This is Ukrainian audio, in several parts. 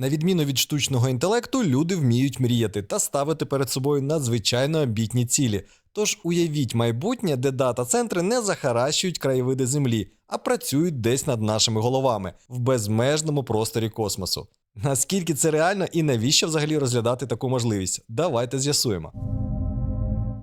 На відміну від штучного інтелекту, люди вміють мріяти та ставити перед собою надзвичайно амбітні цілі. Тож уявіть майбутнє, де дата-центри не захаращують краєвиди Землі, а працюють десь над нашими головами в безмежному просторі космосу. Наскільки це реально і навіщо взагалі розглядати таку можливість? Давайте з'ясуємо.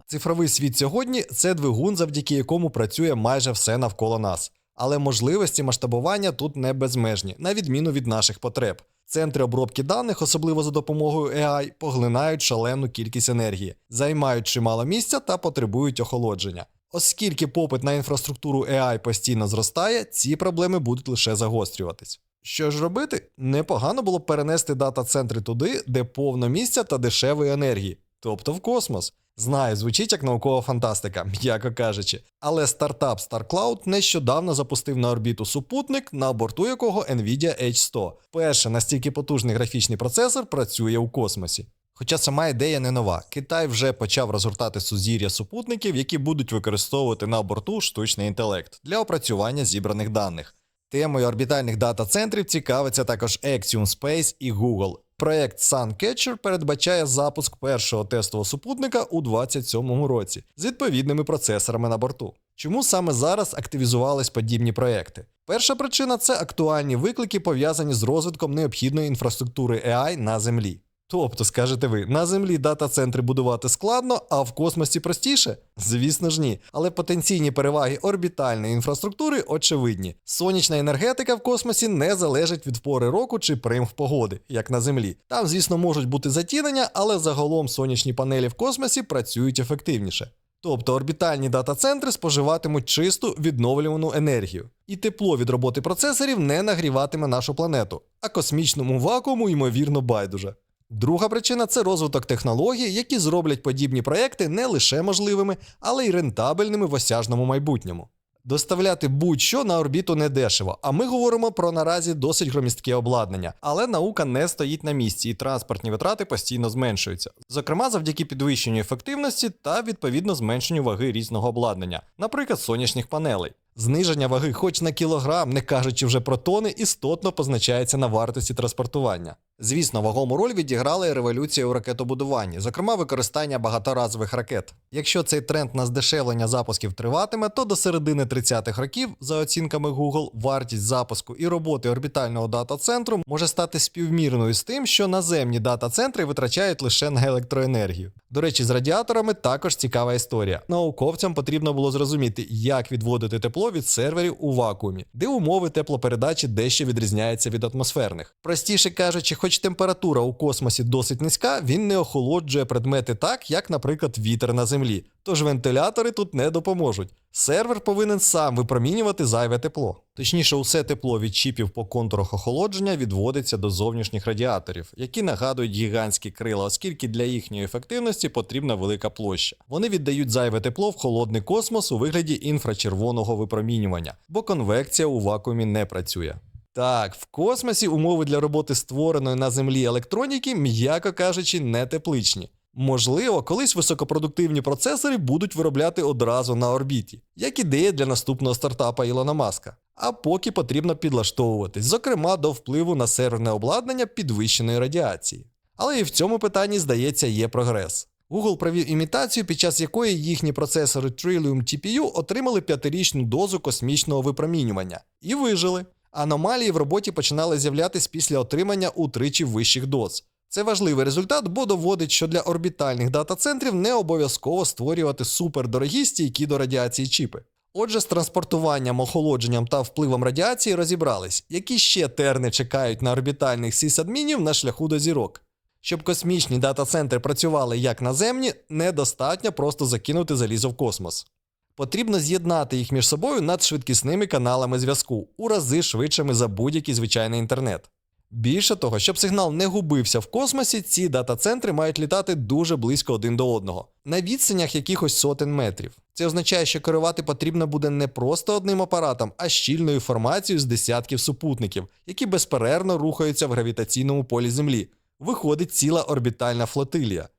Цифровий світ сьогодні це двигун, завдяки якому працює майже все навколо нас. Але можливості масштабування тут не безмежні, на відміну від наших потреб. Центри обробки даних, особливо за допомогою AI, поглинають шалену кількість енергії, займають чимало місця та потребують охолодження. Оскільки попит на інфраструктуру AI постійно зростає, ці проблеми будуть лише загострюватись. Що ж робити? Непогано було перенести дата-центри туди, де повно місця та дешевої енергії, тобто в космос. Знаю, звучить як наукова фантастика, м'яко кажучи. Але стартап StarCloud нещодавно запустив на орбіту супутник, на борту якого Nvidia H100. Перший настільки потужний графічний процесор працює у космосі. Хоча сама ідея не нова. Китай вже почав розгортати сузір'я супутників, які будуть використовувати на борту штучний інтелект для опрацювання зібраних даних. Темою орбітальних дата-центрів цікавиться також Axiom Space і Google. Проект SunCatcher передбачає запуск першого тестового супутника у 2027 році з відповідними процесорами на борту. Чому саме зараз активізувались подібні проекти? Перша причина це актуальні виклики, пов'язані з розвитком необхідної інфраструктури AI на Землі. Тобто, скажете ви, на землі дата-центри будувати складно, а в космосі простіше? Звісно ж ні. Але потенційні переваги орбітальної інфраструктури очевидні. Сонячна енергетика в космосі не залежить від пори року чи примх погоди, як на землі. Там, звісно, можуть бути затінення, але загалом сонячні панелі в космосі працюють ефективніше. Тобто орбітальні дата-центри споживатимуть чисту відновлювану енергію, і тепло від роботи процесорів не нагріватиме нашу планету, а космічному вакууму, ймовірно, байдуже. Друга причина це розвиток технологій, які зроблять подібні проекти не лише можливими, але й рентабельними в осяжному майбутньому. Доставляти будь-що на орбіту не дешево, а ми говоримо про наразі досить громістке обладнання. Але наука не стоїть на місці, і транспортні витрати постійно зменшуються. Зокрема, завдяки підвищенню ефективності та відповідно зменшенню ваги різного обладнання, наприклад, сонячних панелей. Зниження ваги хоч на кілограм, не кажучи вже про тони, істотно позначається на вартості транспортування. Звісно, вагому роль відіграла і революція у ракетобудуванні, зокрема використання багаторазових ракет. Якщо цей тренд на здешевлення запусків триватиме, то до середини 30-х років, за оцінками Google, вартість запуску і роботи орбітального дата-центру може стати співмірною з тим, що наземні дата-центри витрачають лише на електроенергію. До речі, з радіаторами також цікава історія. Науковцям потрібно було зрозуміти, як відводити тепло від серверів у вакуумі, де умови теплопередачі дещо відрізняються від атмосферних. Простіше кажучи, хоч температура у космосі досить низька, він не охолоджує предмети так, як, наприклад, вітер на землі. Тож вентилятори тут не допоможуть. Сервер повинен сам випромінювати зайве тепло. Точніше, усе тепло від чіпів по контурах охолодження відводиться до зовнішніх радіаторів, які нагадують гігантські крила, оскільки для їхньої ефективності потрібна велика площа. Вони віддають зайве тепло в холодний космос у вигляді інфрачервоного випромінювання, бо конвекція у вакуумі не працює. Так, в космосі умови для роботи створеної на землі електроніки, м'яко кажучи, не тепличні. Можливо, колись високопродуктивні процесори будуть виробляти одразу на орбіті, як ідея для наступного стартапа Ілона Маска. А поки потрібно підлаштовуватись, зокрема до впливу на серверне обладнання підвищеної радіації. Але і в цьому питанні, здається, є прогрес. Google провів імітацію, під час якої їхні процесори Trillium TPU отримали п'ятирічну дозу космічного випромінювання і вижили. Аномалії в роботі починали з'являтися після отримання утричі вищих доз. Це важливий результат, бо доводить, що для орбітальних дата-центрів не обов'язково створювати супердорогі стійкі до радіації чіпи. Отже, з транспортуванням, охолодженням та впливом радіації розібрались, які ще терни чекають на орбітальних сісадмінів на шляху до зірок. Щоб космічні дата-центри працювали як наземні, недостатньо просто закинути залізо в космос. Потрібно з'єднати їх між собою надшвидкісними каналами зв'язку у рази швидшими за будь-який звичайний інтернет. Більше того, щоб сигнал не губився в космосі, ці дата-центри мають літати дуже близько один до одного, на відстанях якихось сотень метрів. Це означає, що керувати потрібно буде не просто одним апаратом, а щільною формацією з десятків супутників, які безперервно рухаються в гравітаційному полі Землі. Виходить ціла орбітальна флотилія.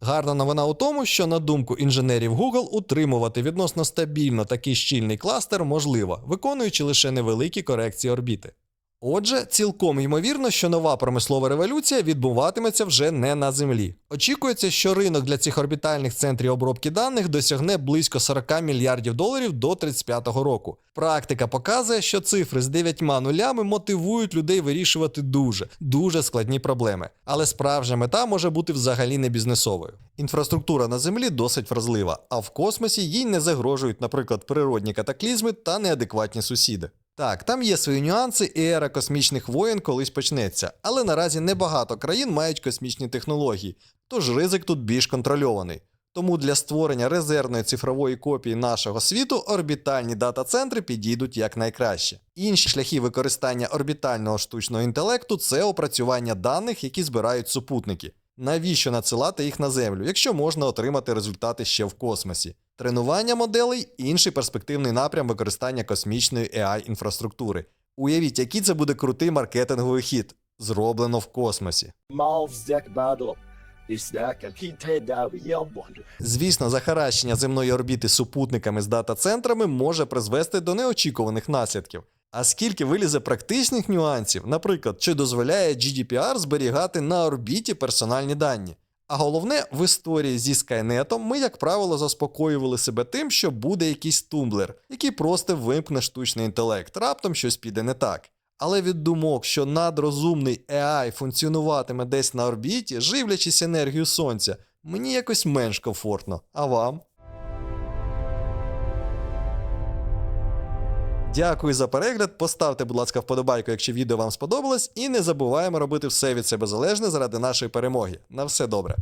Гарна новина у тому, що, на думку інженерів Google, утримувати відносно стабільно такий щільний кластер можливо, виконуючи лише невеликі корекції орбіти. Отже, цілком ймовірно, що нова промислова революція відбуватиметься вже не на землі. Очікується, що ринок для цих орбітальних центрів обробки даних досягне близько 40 мільярдів доларів до 35-го року. Практика показує, що цифри з дев'ятьма нулями мотивують людей вирішувати дуже, дуже складні проблеми. Але справжня мета може бути взагалі не бізнесовою. Інфраструктура на землі досить вразлива, а в космосі їй не загрожують, наприклад, природні катаклізми та неадекватні сусіди. Так, там є свої нюанси, і ера космічних воєн колись почнеться, але наразі небагато країн мають космічні технології, тож ризик тут більш контрольований. Тому для створення резервної цифрової копії нашого світу орбітальні дата-центри підійдуть якнайкраще. Інші шляхи використання орбітального штучного інтелекту це опрацювання даних, які збирають супутники. Навіщо надсилати їх на Землю, якщо можна отримати результати ще в космосі? Тренування моделей інший перспективний напрям використання космічної ai інфраструктури. Уявіть, який це буде крутий маркетинговий хід. Зроблено в космосі. Звісно, захаращення земної орбіти супутниками з дата-центрами може призвести до неочікуваних наслідків. А скільки вилізе практичних нюансів, наприклад, чи дозволяє GDPR зберігати на орбіті персональні дані? А головне, в історії зі Скайнетом ми, як правило, заспокоювали себе тим, що буде якийсь тумблер, який просто вимкне штучний інтелект, раптом щось піде не так. Але від думок, що надрозумний AI функціонуватиме десь на орбіті, живлячись енергію сонця, мені якось менш комфортно. А вам? Дякую за перегляд. Поставте, будь ласка, вподобайку, якщо відео вам сподобалось, і не забуваємо робити все від себе залежне заради нашої перемоги. На все добре.